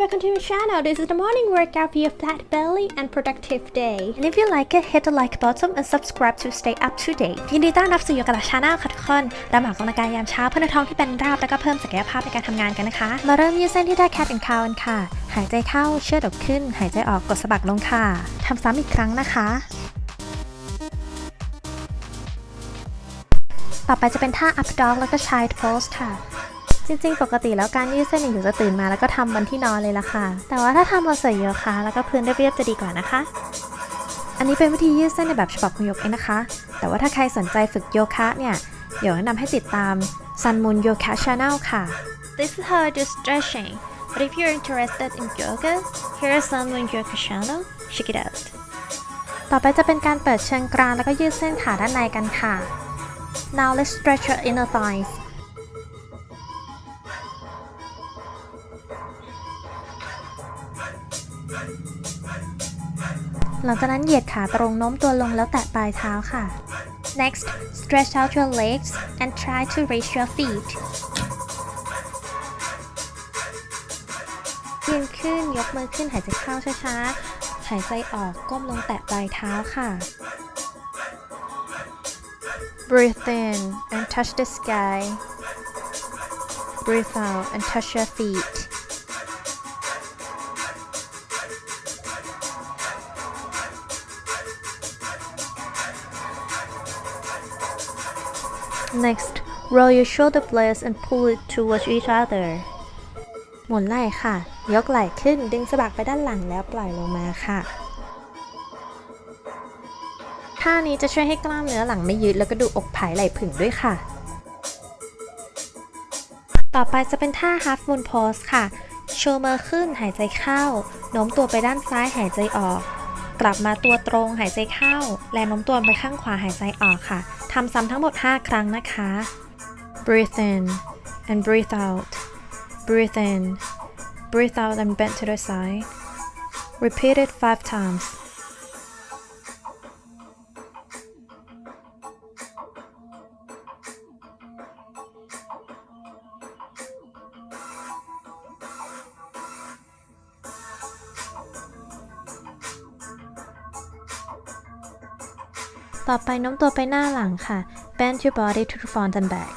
welcome to my channel. This is the morning workout for your flat belly and productive day. And if you like it, hit the like button and subscribe to stay up to date. ยินดีต้อนรับสู่โยกะชาแนลค่ะทุกคนเรามาออกกำลังกายยามเช้าเพื่อนท้องที่เป็นราบแล้วก็เพิ่มศักยภาพในการทำงานกันนะคะ มาเริ่มยืดเส้นที่ได้ cat and cow กันค่ะ หายใจเข้าเชือดอกขึ้น หายใจออกกดสะบักลงค่ะทำซ้ำอีกครั้งนะคะ ต่อไปจะเป็นท่า up dog แล้วก็ child pose ค่ะ จริงๆ ปกติแล้วการยืดเส้นเนี่ยอยู่จะตื่นมาแล้วก็ทำบนที่นอนเลยละค่ะ แต่ว่าถ้าทำบนเสื่อโยคะแล้วก็พื้นเรียบๆจะดีกว่านะคะ อันนี้เป็นวิธียืดเส้นในแบบฉบับคุณยกเองนะคะ แต่ว่าถ้าใครสนใจฝึกโยคะเนี่ยเดี๋ยวแนะนำให้ติดตาม Sun Moon Yoga Channel ค่ะ This is how I do stretching but if you're interested in yoga here is Sun Moon Yoga Channel check it out ต่อไปจะเป็นการเปิดเชิงกรานแล้วก็ยืดเส้นขาด้านในกันค่ะ Now let's stretch your inner thighs หลังจากนั้นเหยียดขาตรงโน้มตัวลงแล้วแตะปลายเท้าค่ะ Next stretch out your legs and try to raise your feet ยืนขึ้นยกมือขึ้นหายใจเข้าช้าๆ หายใจออกก้มลงแตะปลายเท้าค่ะ Breathe in and touch the sky Breathe out and touch your feet Next, roll your shoulder blades and pull it towards each other. หมุนไหล่ค่ะ ยกไหล่ขึ้นดึงสะบักไปด้านหลังแล้วปล่อยลงมาค่ะท่านี้จะช่วยให้กล้ามเนื้อหลังไม่ยืดแล้วก็ดูอกผายไหล่ผึ่งด้วยค่ะ ต่อไปจะเป็นท่า half moon pose ค่ะโชว์มือขึ้นหายใจเข้า โน้มตัวไปด้านซ้ายหายใจออก กลับมาตัวตรงหายใจเข้า และโน้มตัวไปข้างขวาหายใจออกค่ะ ทำซ้ำทั้งหมด 5 ครั้งนะคะ breathe in and breathe out breathe in breathe out and bend to the side repeat it five times ต่อไปโน้มตัวไปหน้าหลังค่ะ bend your body to the front and back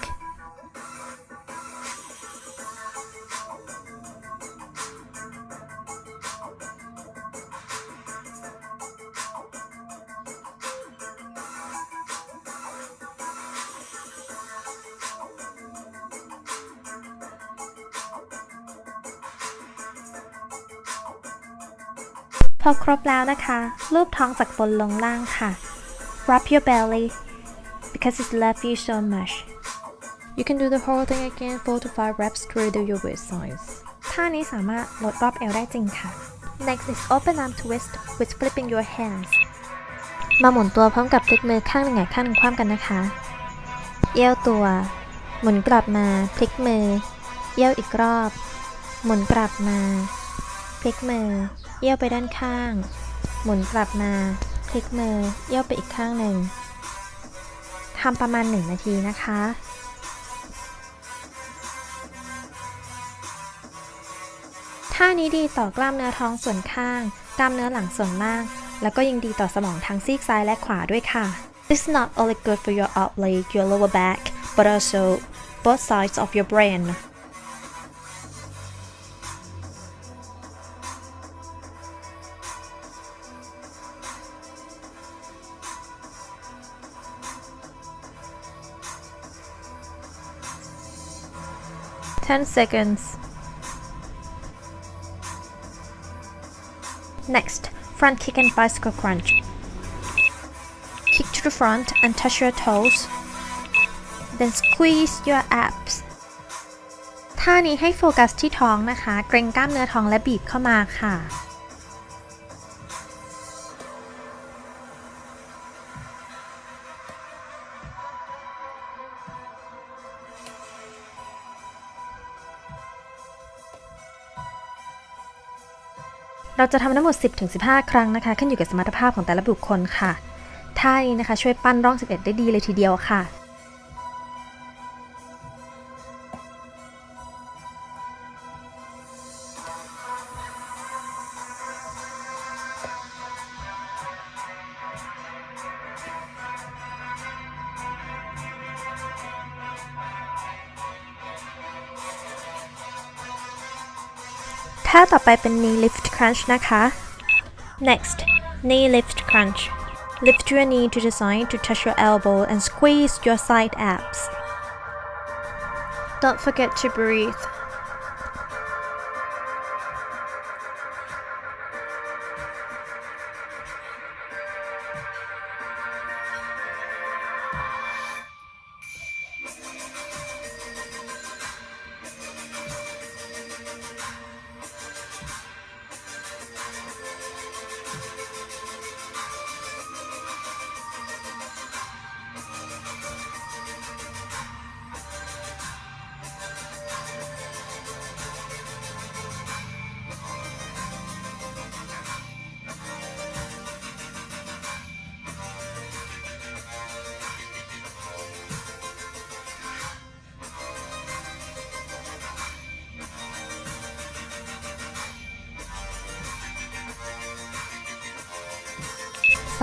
พอครบแล้วนะคะ รูปท้องจากบนลงล่างค่ะ Rub your belly because it's left you so much. You can do the whole thing again 4 to 5 reps through the your waist size. ท่านี้สามารถลดรอบเอวได้จริงค่ะ Next is open arm twist with flipping your hands. มาหมุนตัวพร้อมกับพลิกมือข้างหนึ่งหงายข้างหนึ่งคว่ำกันนะคะ เอี้ยวตัว หมุนกลับมา พลิกมือ เอี้ยวอีกรอบ หมุนกลับมา พลิกมือ เอี้ยวไปด้านข้าง หมุนกลับมา พลิกมือเอี้ยวไปอีกข้างหนึ่งทำประมาณ 1 นาทีนะคะ ท่านี้ดีต่อกล้ามเนื้อท้องส่วนข้าง กล้ามเนื้อหลังส่วนล่าง แล้วก็ยังดีต่อสมองทั้งซีกซ้ายและขวาด้วยค่ะ This is not only good for your upper leg, your lower back, but also both sides of your brain. Ten seconds. Next, front kick and bicycle crunch. Kick to the front and touch your toes. Then squeeze your abs. ท่านี้ให้โฟกัสที่ท้องนะคะ เกรงกล้ามเนื้อท้องและบีบเข้ามาค่ะ เราจะทำทั้งหมด 10-15 ครั้งนะคะ ขึ้นอยู่กับสมรรถภาพของแต่ละบุคคลค่ะท่านี้นะคะ ช่วยปั้นร่อง 11 ได้ดีเลยทีเดียวค่ะ ต่อไปเป็น knee lift crunch นะคะ next knee lift crunch lift your knee to the side to touch your elbow and squeeze your side abs don't forget to breathe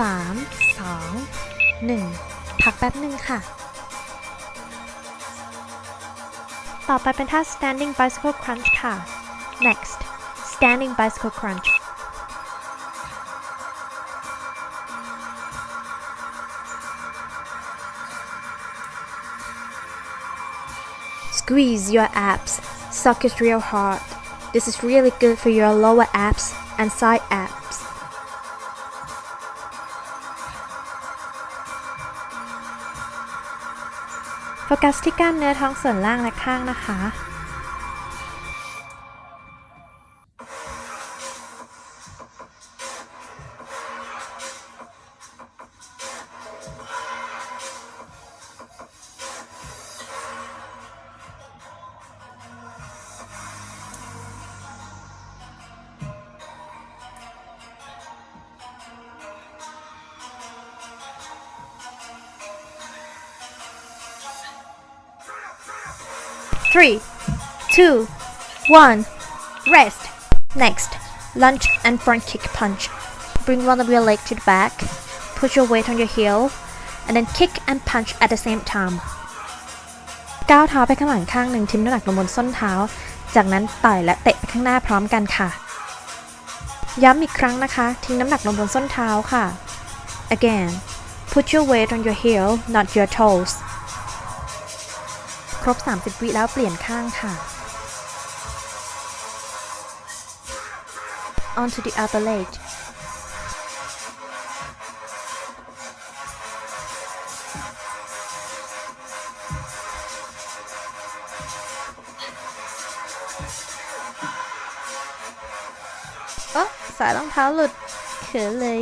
สามสองหนึ่งพักแป๊บหนึ่งค่ะ ต่อไปเป็นท่า standing bicycle crunch ค่ะ next standing bicycle crunch Squeeze your abs, suck it real hard. This is really good for your lower abs and side abs. โฟกัสที่กล้ามเนื้อท้องส่วนล่างและข้างนะคะ Three, two, one, rest. Next, lunge and front kick punch. Bring one of your leg to the back, put your weight on your heel, and then kick and punch at the same time. ก้าวเท้าไปข้างหลังข้างหนึ่งทิ้มน้ำหนักลงบนส้นเท้า จากนั้นต่อยและเตะไปข้างหน้าพร้อมกันค่ะ ย้ำอีกครั้งนะคะ ทิ้งน้ำหนักลงบนส้นเท้าค่ะ Again, put your weight on your heel, not your toes. ครบ 30 วิแล้วเปลี่ยนข้างค่ะ onto the other leg เอ๋อสายรองเท้าหลุดเขินเลย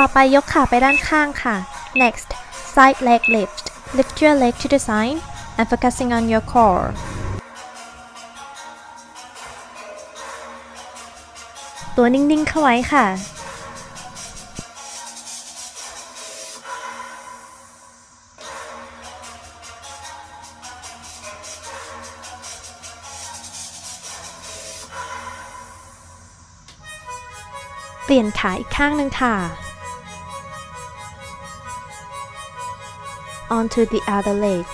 ต่อไปยกขาไปด้านข้างค่ะ next side leg lift lift your leg to the side and focusing on your core ตัวนิ่งๆเข้าไว้ค่ะ เปลี่ยนขาอีกข้างหนึ่งค่ะ onto the other leg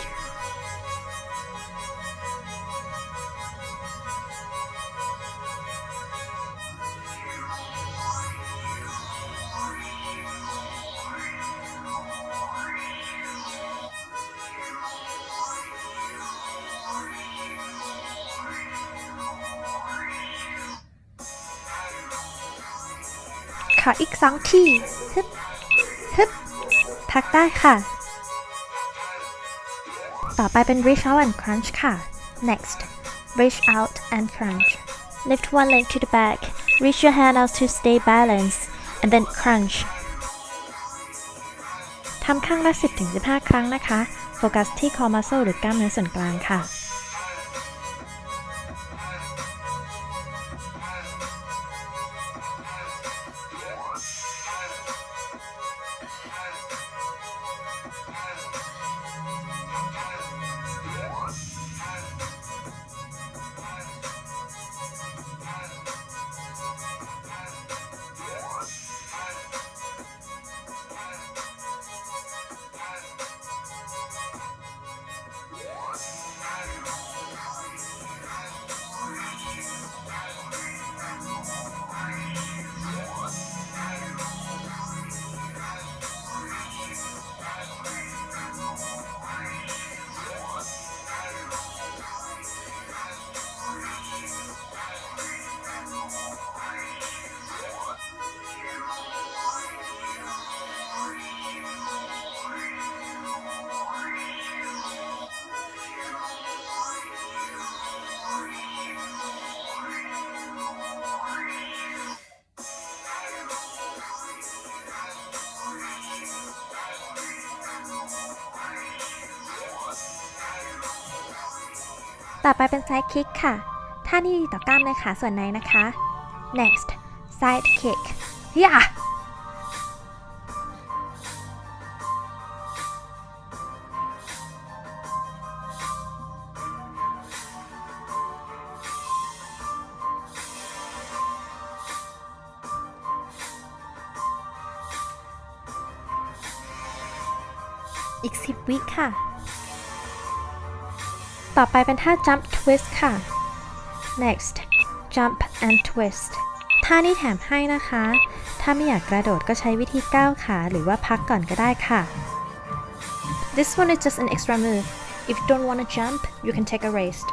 ขาอีกสองทีฮึบฮึบพักได้ค่ะ ต่อไปเป็น reach out and crunch ค่ะ next reach out and crunch lift one leg to the back reach your hand out to stay balanced and then crunch ทำข้างละ 10-15 ครั้งนะคะ โฟกัสที่ core muscle หรือกล้ามเนื้อส่วนกลางค่ะ ต่อไปเป็น side kick ค่ะ ท่านี้ดีต่อกล้ามเนื้อขาส่วนในนะคะ next side kick ย่าอีก 10 วิค่ะ ต่อไปเป็นท่า jump twist ค่ะ next jump and twist ท่านี้แถมให้นะคะ ถ้าไม่อยากกระโดดก็ใช้วิธีก้าวขาหรือว่าพักก่อนก็ได้ค่ะ This one is just an extra move. If you don't want to jump, you can take a rest.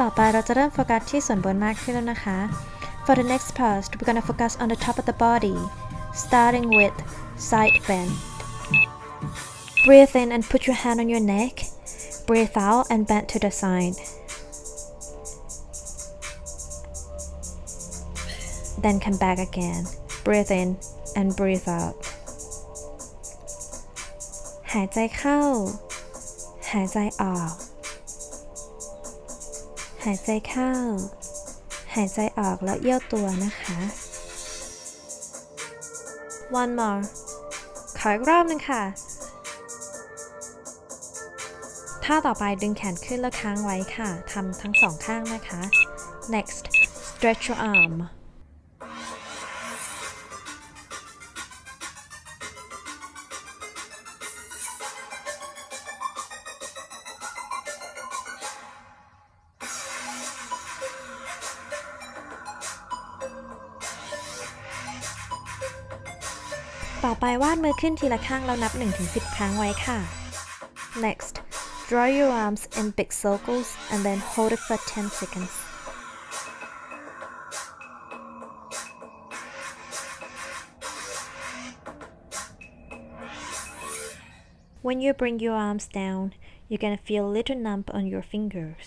ต่อไปเราจะเริ่มโฟกัสที่ส่วนบนมากขึ้นแล้วนะคะ For the next pose, we're gonna focus on the top of the body, starting with side bend. Breathe in and put your hand on your neck. Breathe out and bend to the side. Then come back again. Breathe in and breathe out. หายใจเข้า หายใจออก หายใจเข้า หายใจออกแล้วเอี้ยวตัวนะคะ one more ขออีกรอบหนึงค่ะ ท่าต่อไปดึงแขนขึ้นแล้วค้างไว้ค่ะ ทำทั้งสองข้างนะคะ next stretch your arm ต่อไปวาดมือขึ้นทีละข้างแล้วนับ 1-10 ครั้งไว้ค่ะ next draw your arms in big circles and then hold it for 10 seconds When you bring your arms down, you're gonna feel a little numb on your fingers.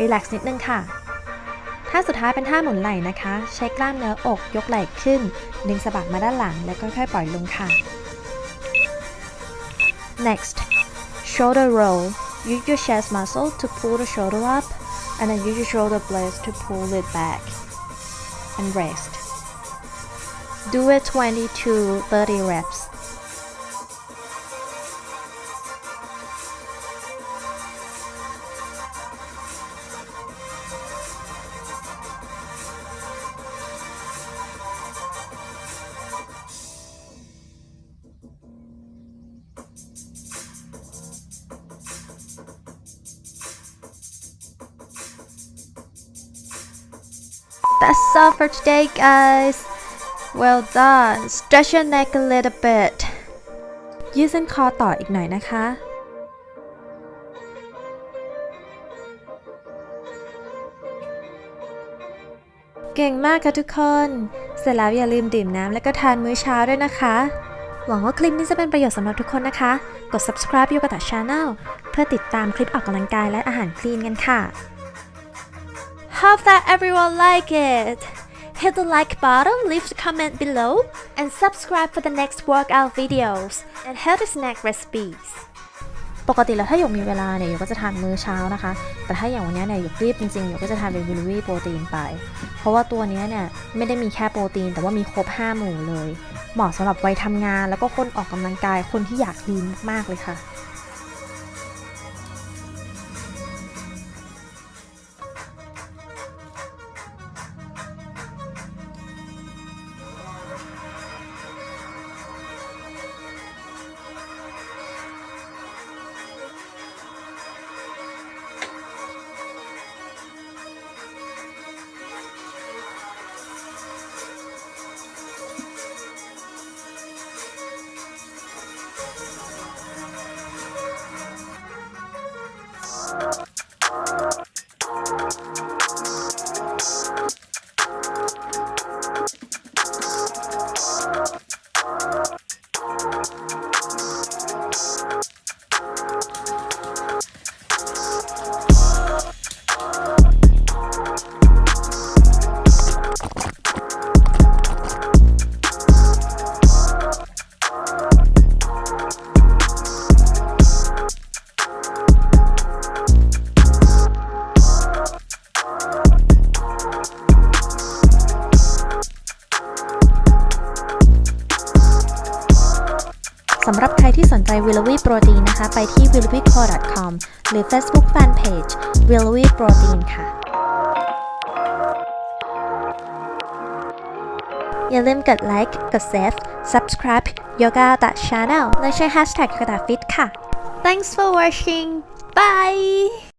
Relax นิดนึงค่ะท่าสุดท้ายเป็นท่าหมุนไหล่นะคะ ใช้กล้ามเนื้ออกยกไหล่ขึ้น ดึงสะบักมาด้านหลังแล้วก็ค่อยๆปล่อยลงค่ะ Next shoulder roll use your chest muscle to pull the shoulder up and then use your shoulder blades to pull it back and rest do it 20 to 30 reps That's all for today, guys. Well done. Stretch your neck a little bit. ยืดเส้นคอต่ออีกหน่อยนะคะ เก่งมากค่ะทุกคน เสร็จแล้วอย่าลืมดื่มน้ำและก็ทานมื้อเช้าด้วยนะคะ หวังว่าคลิปนี้จะเป็นประโยชน์สำหรับทุกคนนะคะ กด subscribe โยกตะ Channel เพื่อติดตามคลิปออกกำลังกายและอาหารคลีนกันค่ะ Hope that everyone like it. Hit the like button, leave a comment below, and subscribe for the next workout videos and healthy snack recipes. ปกติแล้วถ้าหยกมีเวลาเนี่ยหยกก็จะทานมื้อเช้านะคะ แต่ถ้าอย่างวันนี้เนี่ยหยกรีบจริงๆหยกก็จะทานเป็นวิลวี่โปรตีนไป เพราะว่าตัวนี้เนี่ยไม่ได้มีแค่โปรตีน แต่ว่ามีครบ 5 หมู่เลย เหมาะสำหรับวัยทำงานแล้วก็คนออกกำลังกายคนที่อยากลีนมากเลยค่ะ ใครที่สนใจ w i l l o w y Protein นะคะ ไปที่ w i l l o w y c o c o m หรือ Facebook Fanpage w i l l o w y Protein ค่ะ อย่าลืมกดไลค์กด Save Subscribe Yoga Channel และใช้ Hashtag กระดาษฟิตค่ะ Thanks for watching Bye